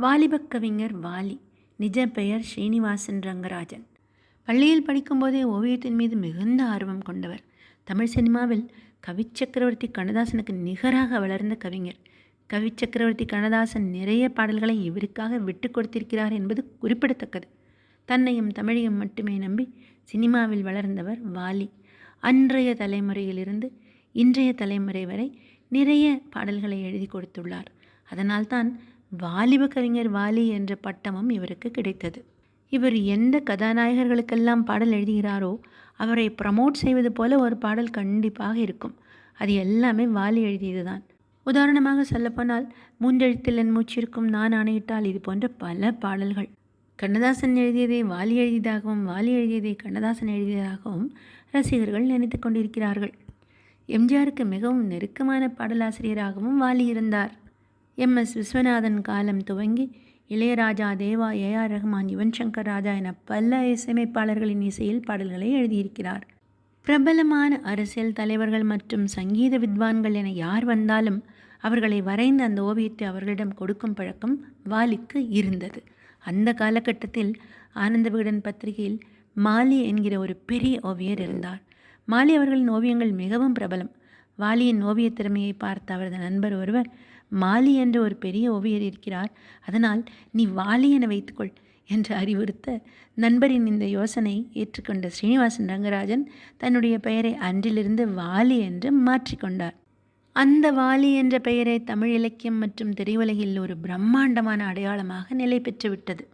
வாலிபக் கவிஞர் வாலி நிஜ பெயர் ஸ்ரீனிவாசன் ரங்கராஜன். பள்ளியில் படிக்கும்போதே ஓவியத்தின் மீது மிகுந்த ஆர்வம் கொண்டவர். தமிழ் சினிமாவில் கவிச்சக்கரவர்த்தி கண்ணதாசனுக்கு நிகராக வளர்ந்த கவிஞர். கவிச்சக்கரவர்த்தி கண்ணதாசன் நிறைய பாடல்களை இவருக்காக விட்டு கொடுத்திருக்கிறார் என்பது குறிப்பிடத்தக்கது. தன்னையும் தமிழையும் மட்டுமே நம்பி சினிமாவில் வளர்ந்தவர் வாலி. அன்றைய தலைமுறையிலிருந்து இன்றைய தலைமுறை வரை நிறைய பாடல்களை எழுதி கொடுத்துள்ளார். அதனால்தான் வாலிப கவிஞர் வாலி என்ற பட்டமும் இவருக்கு கிடைத்தது. இவர் எந்த கதாநாயகர்களுக்கெல்லாம் பாடல் எழுதுகிறாரோ அவரை ப்ரமோட் செய்வது போல ஒரு பாடல் கண்டிப்பாக இருக்கும். அது எல்லாமே வாலி எழுதியது தான் உதாரணமாக சொல்லப்போனால் மூன்றெழுத்தில் என் மூச்சிருக்கும் நான் ஆணையிட்டால் இது போன்ற பல பாடல்கள். கண்ணதாசன் எழுதியதை வாலி எழுதியதாகவும் வாலி எழுதியதை கண்ணதாசன் எழுதியதாகவும் ரசிகர்கள் நினைத்து கொண்டிருக்கிறார்கள். எம்ஜிஆருக்கு மிகவும் நெருக்கமான பாடலாசிரியராகவும் வாலி இருந்தார். எம் எஸ் விஸ்வநாதன் காலம் துவங்கி இளையராஜா தேவா ஏ ஆர் ரஹ்மான் யுவன் சங்கர் ராஜா என பல இசையமைப்பாளர்களின் இசையில் பாடல்களை எழுதியிருக்கிறார். பிரபலமான அரசியல் தலைவர்கள் மற்றும் சங்கீத வித்வான்கள் என யார் வந்தாலும் அவர்களை வரைந்த அந்த ஓவியத்தை அவர்களிடம் கொடுக்கும் பழக்கம் வாலிக்கு இருந்தது. அந்த காலகட்டத்தில் ஆனந்த விகடன் பத்திரிகையில் மாலி என்கிற ஒரு பெரிய ஓவியர் இருந்தார். மாலி அவர்களின் ஓவியங்கள் மிகவும் பிரபலம். வாலியின் ஓவியத் திறமையை பார்த்த அவரது நண்பர் ஒருவர் மாலி என்ற ஒரு பெரிய ஓவியர் இருக்கிறார். அதனால் நீ வாலி என வைத்துக்கொள் என்று அறிவுறுத்த நண்பரின் இந்த யோசனை ஏற்றுக்கொண்ட ஸ்ரீனிவாசன் ரங்கராஜன் தன்னுடைய பெயரை அன்றிலிருந்து வாலி என்று மாற்றிக்கொண்டார். அந்த வாலி என்ற பெயரை தமிழ் இலக்கியம் மற்றும் திரையுலகில் ஒரு பிரம்மாண்டமான அடையாளமாக நிலை பெற்றுவிட்டது